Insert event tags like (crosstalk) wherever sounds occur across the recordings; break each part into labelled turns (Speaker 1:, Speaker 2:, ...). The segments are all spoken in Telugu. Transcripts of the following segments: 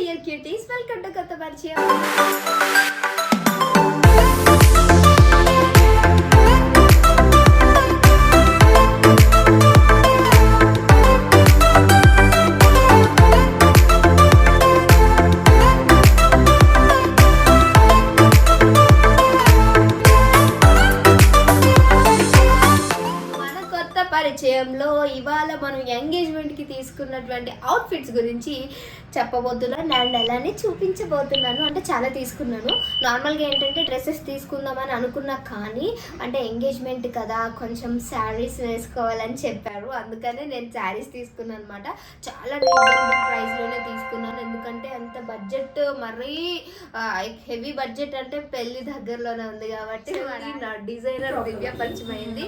Speaker 1: ഡിയർ ക്യൂട്ടീസ് വെൽക്കം ടു കത്ത് പരിചയം పరిచయంలో ఇవాళ మనం ఎంగేజ్మెంట్కి తీసుకున్నటువంటి అవుట్ఫిట్స్ గురించి చెప్పబోతున్నాను. అండ్ అలానే చూపించబోతున్నాను. అంటే చాలా తీసుకున్నాను. నార్మల్గా ఏంటంటే డ్రెస్సెస్ తీసుకుందామని అనుకున్నా కానీ అంటే ఎంగేజ్మెంట్ కదా కొంచెం శారీస్ వేసుకోవాలని చెప్పారు. అందుకనే నేను శారీస్ తీసుకున్నాను అనమాట చాలా రీజనబుల్ ప్రైస్లోనే తీసుకున్నాను. ఎందుకంటే అంత బడ్జెట్ మరీ హెవీ బడ్జెట్ అంటే పెళ్ళి దగ్గరలోనే ఉంది కాబట్టి మరి నా డిజైనర్ దివ్య పరిచయం అయింది.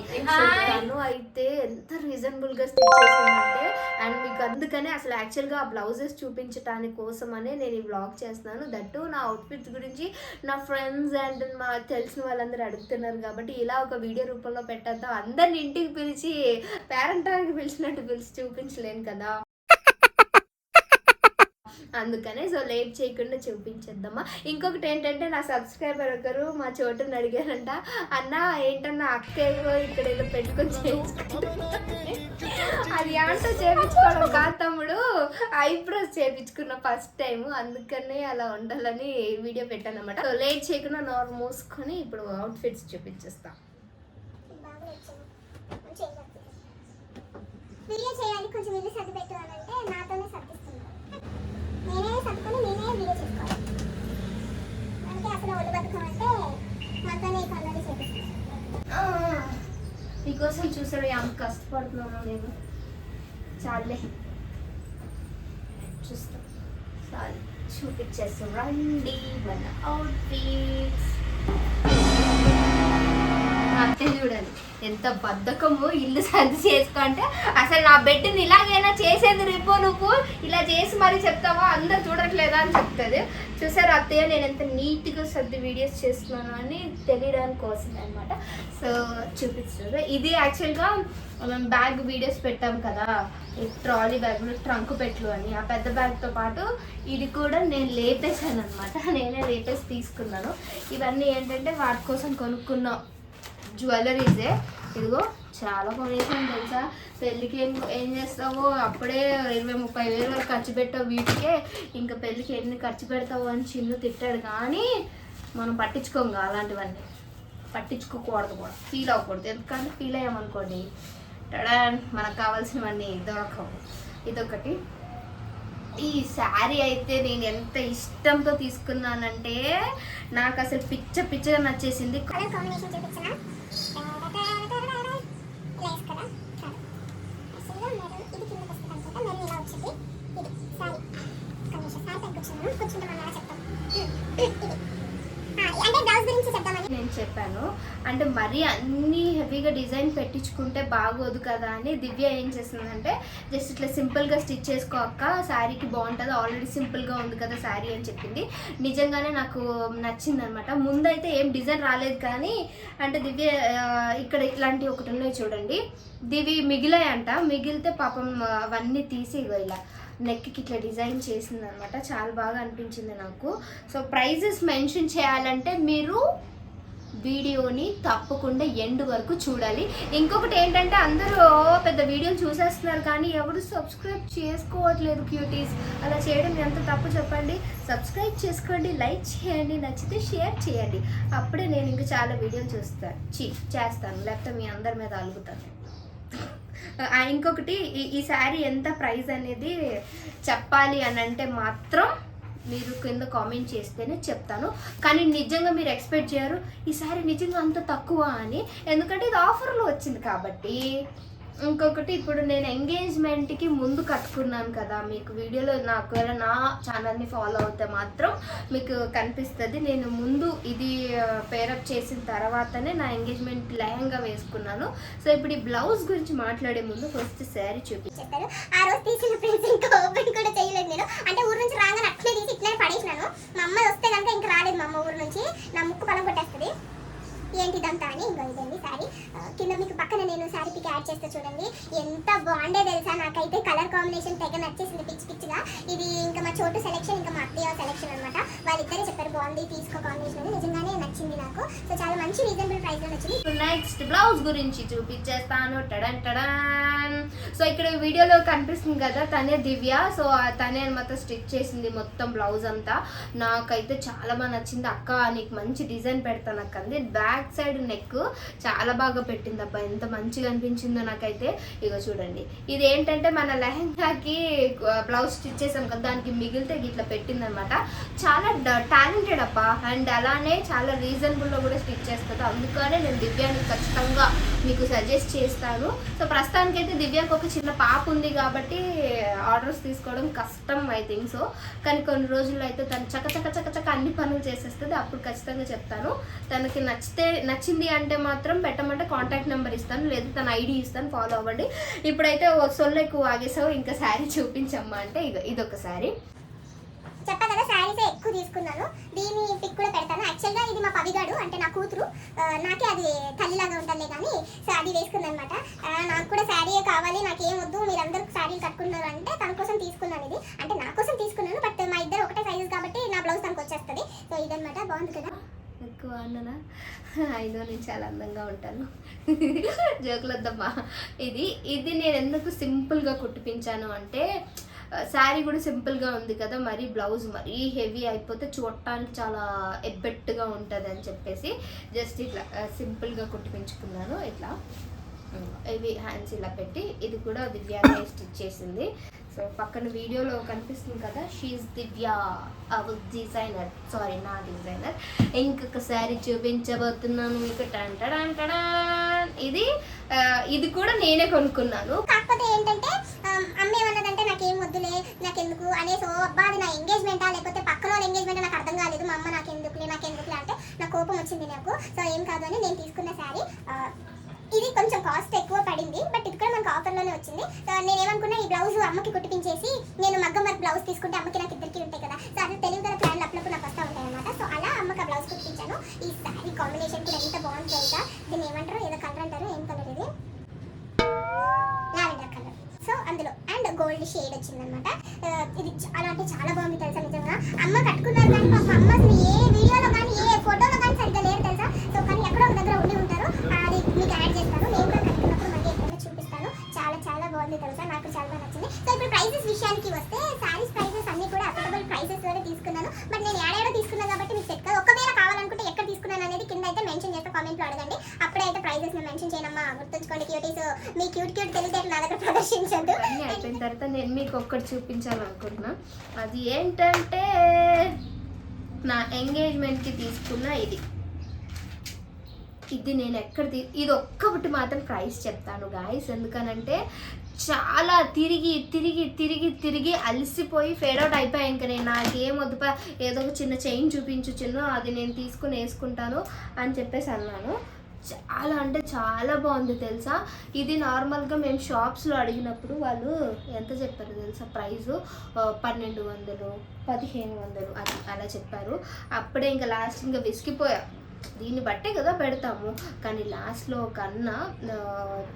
Speaker 1: తను అయితే ఎంత రీజనబుల్గా స్టిచ్ చేసిందంటే అండ్ మీకు అందుకనే అసలు యాక్చువల్గా ఆ బ్లౌజెస్ చూపించడానికి కోసమనే నేను ఈ బ్లాగ్ చేస్తున్నాను. దట్టు నా అవుట్ఫిట్స్ గురించి నా ఫ్రెండ్స్ అండ్ మా తెలిసిన వాళ్ళందరూ అడుగుతున్నారు కాబట్టి ఇలా ఒక వీడియో రూపంలో పెట్టద్దాం. అందరిని ఇంటికి పిలిచి పేరెంట్ పిలిచినట్టు పిలిచి చూపించలేను కదా. అందుకనే సో లేట్ చేయకుండా చూపించేద్దామా. ఇంకొకటి ఏంటంటే నా సబ్స్క్రైబర్ ఒకరు మా చోటుని అడిగారంట అన్న ఏంటన్నా అక్క ఏదో ఇక్కడ ఏదో పెట్టుకొని చేయించుకుంటున్నా అది ఏమంటో చేయించుకోవడం కాదు తమ్ముడు ఐబ్రోస్ చేయించుకున్న ఫస్ట్ టైం అందుకనే అలా ఉండాలని వీడియో పెట్టాను అనమాట సో లేట్ చేయకుండా నోరు మూసుకొని ఇప్పుడు అవుట్ఫిట్స్ చూపించేస్తాం.
Speaker 2: వీడియో చేయాలి కొంచెం ఇల్లు సర్ది పెట్టాలంటే నాతోనే సర్ది నేనే సర్దుకొని నేనే వీడియో చేసుకోవాలి. అందుకే అసలు ఒళ్ళు బతుకం అంటే నాతోనే ఈ పనులు చేపిస్తాను
Speaker 1: మీకోసం చూసారు ఆమె కష్టపడుతున్నాను నేను. చాలే చూస్తా. చాలు. చూపించేస్తాం. రండి మన అవుట్ఫిట్స్ అంతే చూడండి. ఎంత బద్ధకము ఇల్లు సర్ది చేసుకుంటే అసలు నా బెడ్ని ఇలాగైనా చేసేది రిపో నువ్వు? ఇలా చేసి మరి చెప్తావా? అందరు చూడట్లేదా అని చెప్తుంది. చూసారు అత్తయ్య నేను ఎంత నీట్గా సర్ది వీడియోస్ చేస్తున్నాను అని తెలియడానికి కోసం అనమాట సో చూపిస్తుంది ఇది యాక్చువల్గా మేము బ్యాగ్ వీడియోస్ పెట్టాం కదా. ట్రాలీ బ్యాగ్లో ట్రంక్ పెట్లు అని. ఆ పెద్ద బ్యాగ్తో పాటు ఇది కూడా నేను లేపేశాను అనమాట నేనే లేపేసి తీసుకున్నాను. ఇవన్నీ ఏంటంటే వాటి కోసం కొనుక్కున్నాం. జ్యువెలరీసే ఇదిగో చాలా కొనేసాను తెలుసా? పెళ్ళికి ఏం ఏం చేస్తావో? అప్పుడే ఇరవై ముప్పై వేలు వరకు ఖర్చు పెట్టావు వీటికే. ఇంకా పెళ్ళికి ఎన్ని ఖర్చు పెడతావు అని చిన్ను తిట్టాడు. కానీ మనం పట్టించుకోం అలాంటివన్నీ. పట్టించుకోకూడదు కూడా. ఫీల్ అవ్వకూడదు. ఎందుకంటే ఫీల్ అయ్యామనుకోండి టడా మనకు కావాల్సినవన్నీ దొరకవు. ఇదొకటి. ఈ శారీ అయితే నేను ఎంత ఇష్టంతో తీసుకున్నానంటే నాకు అసలు పిచ్చ పిచ్చగా నచ్చేసింది.
Speaker 2: కాంబినేషన్ మెరూన్ ఇది కిందకి వస్తుంది ఇలా వచ్చింది ఇది సారీ సారీ చెప్తాం ఇది ఆ, అంటే బ్లౌజ్ గురించి చెప్దామని
Speaker 1: నేను చెప్పాను. అంటే మరీ అన్ని హెవీగా డిజైన్ పెట్టించుకుంటే బాగోదు కదా అని దివ్య ఏం చేసిందంటే జస్ట్ ఇట్లా సింపుల్గా స్టిచ్ చేసుకోక శారీకి బాగుంటుంది ఆల్రెడీ సింపుల్గా ఉంది కదా శారీ అని చెప్పింది. నిజంగానే నాకు నచ్చింది అనమాట ముందైతే ఏం డిజైన్ రాలేదు కానీ అంటే దివ్య ఇక్కడ ఇట్లాంటి ఒకటి ఉన్నాయి చూడండి. దివి మిగిలాయంట మిగిలితే పాపం అవన్నీ తీసి ఇలా నెక్కి ఇట్లా డిజైన్ చేసింది అనమాట చాలా బాగా అనిపించింది నాకు. సో ప్రైజెస్ మెన్షన్ చేయాలంటే మీరు వీడియోని తప్పకుండా ఎండ్ వరకు చూడాలి. ఇంకొకటి ఏంటంటే అందరూ పెద్ద వీడియోలు చూసేస్తున్నారు కానీ ఎవరు సబ్స్క్రైబ్ చేసుకోవట్లేదు క్యూటీస్. అలా చేయడం ఎంత తప్పు చెప్పండి. సబ్స్క్రైబ్ చేసుకోండి లైక్ చేయండి నచ్చితే షేర్ చేయండి. అప్పుడే నేను ఇంకా చాలా వీడియోలు చూస్తాను చీ చేస్తాను. లేకపోతే మీ అందరి మీద అలుగుతాను. ఇంకొకటి ఈ ఈ శారీ ఎంత ప్రైస్ అనేది చెప్పాలి అని అంటే మాత్రం మీరు కింద కామెంట్ చేస్తేనే చెప్తాను. కానీ నిజంగా మీరు ఎక్స్పెక్ట్ చేయరు ఈ నిజంగా అంత తక్కువ అని. ఎందుకంటే ఇది ఆఫర్లో వచ్చింది కాబట్టి. ఇంకొకటి ఇప్పుడు నేను ఎంగేజ్మెంట్కి ముందు కట్టుకున్నాను కదా మీకు వీడియోలో నాకు నా ఛానల్ని ఫాలో అవుతే మాత్రం మీకు కనిపిస్తుంది. నేను ముందు ఇది పేరప్ చేసిన తర్వాతనే నా ఎంగేజ్మెంట్ లెహంగా వేసుకున్నాను. సో ఇప్పుడు ఈ బ్లౌజ్ గురించి మాట్లాడే ముందు ఫస్ట్ శారీ
Speaker 2: చూపించారు ఆ రోజు తీసిన ప్రింట్స్ ఇంకా ఓపెన్ కూడా చేయలేదు నేను అంటే ఊరు నుంచి రాగానే అట్లే తీసి ఇట్లనే పడేసినాను మా అమ్మ వస్తే కనుక ఇంకా రాలేదు మా అమ్మ ఊరు నుంచి నా ముక్కు పలం కొట్టేస్తుంది ఏంటి ఇదంతా అని ఇంకో ఇదండి శారీ కింద మీకు పక్కన నేను శారీ పిక్ యాడ్ యాడ్ చేస్తే చూడండి ఎంత బాగుండే తెలుసా నాకైతే కలర్ కాంబినేషన్ తెగ నచ్చేసింది పిచ్చి పిచ్చిగా ఇది ఇంకా మా చోటు సెలెక్షన్ ఇంకా మా అత్తయ్య సెలెక్షన్ అనమాట వాళ్ళిద్దరే చెప్పారు. బాగుంది తీసుకో కాంబినేషన్ నిజంగానే నచ్చింది నాకు. సో చాలా మంచి రీజనబుల్ ప్రైస్లో నచ్చింది
Speaker 1: నెక్స్ట్ బ్లౌజ్ గురించి చూపించేస్తాను టడన్ టడన్. సో ఇక్కడ వీడియోలో కనిపిస్తుంది కదా తనే దివ్య. సో తనే అనమాట స్టిచ్ చేసింది మొత్తం బ్లౌజ్ అంతా. నాకైతే చాలా బాగా నచ్చింది అక్క. నీకు మంచి డిజైన్ పెడతాను అక్క అంది. బ్యాక్ సైడ్ నెక్ చాలా బాగా పెట్టింది అబ్బా. ఎంత మంచిగా అనిపించిందో నాకైతే. ఇగో చూడండి. ఇది ఏంటంటే మన లెహంగాకి బ్లౌజ్ స్టిచ్ చేసాం కదా. దానికి మిగిలితే ఇట్లా పెట్టింది అనమాట చాలా టాలెంటెడ్ అప్ప అండ్ అలానే చాలా రీజనబుల్లో కూడా స్టిచ్ చేస్తుంది? అందుకనే నేను దివ్యానికి ఖచ్చితంగా మీకు సజెస్ట్ చేస్తాను. సో ప్రస్తుతానికైతే దివ్యాకి ఒక చిన్న పాప ఉంది కాబట్టి ఆర్డర్స్ తీసుకోవడం కష్టం ఐ థింక్ సో కానీ కొన్ని రోజుల్లో అయితే తను చక చక చక చక అన్ని పనులు చేసేస్తుంది. అప్పుడు ఖచ్చితంగా చెప్తాను. తనకి నచ్చితే నచ్చింది అంటే మాత్రం పెట్టమంటే కాంటాక్ట్ నెంబర్ ఇస్తాను. లేదా తన ఐడి ఇస్తాను. ఫాలో అవ్వండి. ఇప్పుడైతే ఓ సొల్లు ఎక్కువ ఆగేసావు ఇంకా శారీ చూపించమ్మా అంటే ఇక ఇదొక శారీ
Speaker 2: చెప్పా కదా శారీస్ ఎక్కువ తీసుకున్నాను దీని పిక్ కూడా పెడతాను యాక్చువల్గా ఇది మా పవిగాడు అంటే నా కూతురు నాకే అది తల్లిలాగా ఉంటుందిలే కానీ శాడీ అది వేసుకుంది అనమాట నాకు కూడా శారీ కావాలి నాకు ఏం వద్దు మీరందరూ శారీలు కట్టుకున్నారు అంటే తన కోసం తీసుకున్నాను ఇది. అంటే నా కోసం తీసుకున్నాను బట్ మా ఇద్దరు ఒకటే సైజెస్ కాబట్టి నా బ్లౌజ్ తనకు వచ్చేస్తుంది. సో ఇదనమాట బాగుంది కదా?
Speaker 1: ఎక్కువ అన్ననా? ఐదో నేను చాలా అందంగా ఉంటాను. (laughs) జోకులొద్దమ్మా ఇది ఇది నేను ఎందుకు సింపుల్గా కుట్టిపించాను అంటే శారీ కూడా సింపుల్గా ఉంది కదా మరి బ్లౌజ్ మరీ హెవీ అయిపోతే చూడటానికి చాలా ఎబ్బెట్టుగా ఉంటుంది అని చెప్పేసి జస్ట్ ఇట్లా సింపుల్గా కుట్టిపించుకున్నాను ఇట్లా. ఇవి హ్యాండ్స్ ఇలా పెట్టి ఇది కూడా దివ్యానే స్టిచ్ చేసింది. సో పక్కన వీడియోలో కనిపిస్తుంది కదా షీఈ్ దివ్య డిజైనర్ సారీ నా డిజైనర్ ఇంకొక శారీ చూపించబోతున్నాను మీకు. టన్ టడాన్ ఇది ఇది కూడా నేనే కొనుక్కున్నాను.
Speaker 2: కాకపోతే ఏంటంటే అనేసి ఓ అబ్బా అది నా ఎంగేజ్మెంటా లేకపోతే పక్కన వాళ్ళ ఎంగేజ్మెంట్ నాకు అర్థం కాలేదు మా అమ్మ నాకెందుకులే ఎందుకు అంటే నా కోపం వచ్చింది నాకు. సో ఏం కాదు అని నేను తీసుకున్న శారీ ఇది కొంచెం కాస్ట్ ఎక్కువ పడింది బట్ ఇది కూడా మనకు ఆఫర్లోనే వచ్చింది. సో నేను ఏమనుకున్నా ఈ బ్లౌజ్ అమ్మకి కుట్టిపించేసి నేను మగ్గం వర్క్ బ్లౌజ్ తీసుకుంటే అమ్మకి నాకు ఇద్దరికి ఉంటాయి కదా. సో అది తెలివి గల ప్లాన్లు అప్పుడప్పుడు నాకు వస్తూ ఉంటాయి అనమాట సో అలా అమ్మకి ఆ బ్లౌజ్ కుట్టించాను. ఈ శారీ కాంబినేషన్ కూడా ఎంత బాగుంది తెలుసా? దీన్ని ఏమంటారు? ఏదో కలర్ అంటారు? ఏం కలర్ ఇది? లావెండర్ కలర్ సో అందులో అండ్ గోల్డ్ షేడ్ వచ్చిందనమాట ఇది చాలా అంటే చాలా బాగుంది తెలుసా నిజంగా? అమ్మ కట్టుకున్నారు కానీ పాప అమ్మ అసలు ఏ వీడియోలో సో మీ క్యూట్ క్యూట్ తెలివితేటలు నా దగ్గర ప్రదర్శించదు
Speaker 1: అన్నీ అయిపోయిన తర్వాత నేను మీకు ఒక్కటి చూపించాలనుకుంటున్నా. అది ఏంటంటే నా ఎంగేజ్మెంట్కి తీసుకున్న ఇది. ఇది నేను ఎక్కడ తీ ఇది ఒక్కటి మాత్రం ప్రైస్ చెప్తాను గాయస్ ఎందుకనంటే చాలా తిరిగి తిరిగి తిరిగి తిరిగి అలసిపోయి ఫేడ్ అవుట్ అయిపోయాయి ఇంకా నేను నాకేం వద్దుపా ఏదో ఒక చిన్న చైన్ చూపించు చిన్న అది నేను తీసుకుని వేసుకుంటాను అని చెప్పేసి అన్నాను. చాలా అంటే చాలా బాగుంది తెలుసా? ఇది నార్మల్గా మేము షాప్స్లో అడిగినప్పుడు వాళ్ళు ఎంత చెప్పారు తెలుసా? ప్రైజు? పన్నెండు వందలు పదిహేను వందలు అది అలా చెప్పారు. అప్పుడే ఇంకా లాస్ట్ ఇంకా విసిగిపోయా. దీన్ని బట్టే కదా పెడతాము. కానీ లాస్ట్లో ఒక అన్న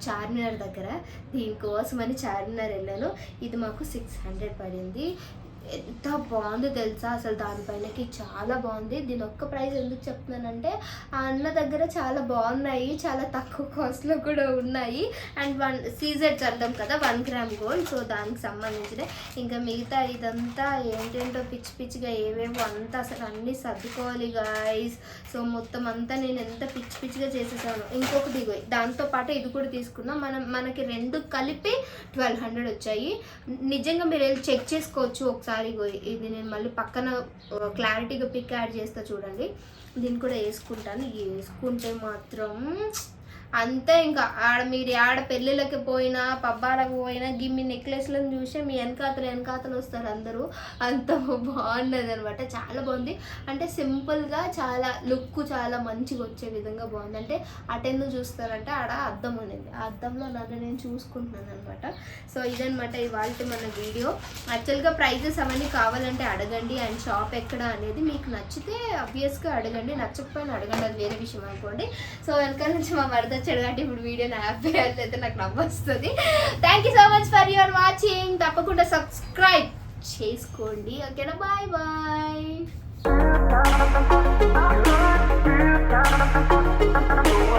Speaker 1: చార్మినార్ దగ్గర దీనికోసమని చార్మినార్ వెళ్ళాను. ఇది మాకు సిక్స్ హండ్రెడ్ పడింది. ఎంత బాగుంది తెలుసా? అసలు దానిపైనకి చాలా బాగుంది. దీని ఒక్క ప్రైస్ ఎందుకు చెప్తున్నానంటే ఆ అన్న దగ్గర చాలా బాగున్నాయి చాలా తక్కువ కాస్ట్లో కూడా ఉన్నాయి. అండ్ వన్ సీజెడ్స్ అంటాం కదా వన్ గ్రామ్ గోల్డ్. సో దానికి సంబంధించిన ఇంకా మిగతా ఇదంతా ఏంటేంటో పిచ్చి పిచ్చిగా ఏవేవో అంతా అసలు అన్నీ సర్దుకోవాలి గాయస్ సో మొత్తం అంతా నేను ఎంత పిచ్చి పిచ్చిగా చేసేసాను. ఇంకొకటి ఇగో దాంతో పాటు ఇది కూడా తీసుకున్నాం మనం మనకి రెండు కలిపి ట్వెల్వ్ హండ్రెడ్ వచ్చాయి. నిజంగా మీరు వెళ్ళి చెక్ చేసుకోవచ్చు ఒకసారి. ఒకసారి ఇది నేను మళ్ళీ పక్కన క్లారిటీగా పిక్ యాడ్ చేస్తా చూడండి. దీన్ని కూడా వేసుకుంటాను. వేసుకుంటే మాత్రం అంతే ఇంకా. ఆడ మీరు ఆడ పెళ్ళిళ్ళకి పోయినా పబ్బాలకు పోయినా గిమ్మి నెక్లెస్లను చూసి మీ వెనకాతలు వెనకాతలు వస్తారు అందరూ. అంత బాగున్నది అనమాట చాలా బాగుంది. అంటే సింపుల్గా చాలా లుక్ చాలా మంచిగా వచ్చే విధంగా బాగుంది. అంటే అటెండ్ చూస్తారంటే ఆడ అద్దం అనేది ఆ అద్దంలో నన్ను నేను చూసుకుంటున్నాను అనమాట సో ఇదనమాట ఇవాళ మన వీడియో. యాక్చువల్గా ప్రైజెస్ అవన్నీ కావాలంటే అడగండి. అండ్ షాప్ ఎక్కడ అనేది మీకు నచ్చితే అబ్వియస్గా అడగండి. నచ్చకపోయినా అడగండి. అది వేరే విషయం అనుకోండి. సో వెనక నుంచి మా వరద వచ్చాడు కాబట్టి ఇప్పుడు వీడియో నా హ్యాపీ అయితే నాకు నవ్వొస్తుంది. Thank you so much for your watching తప్పకుండా సబ్స్క్రైబ్ చేసుకోండి. ఓకేనా? Bye bye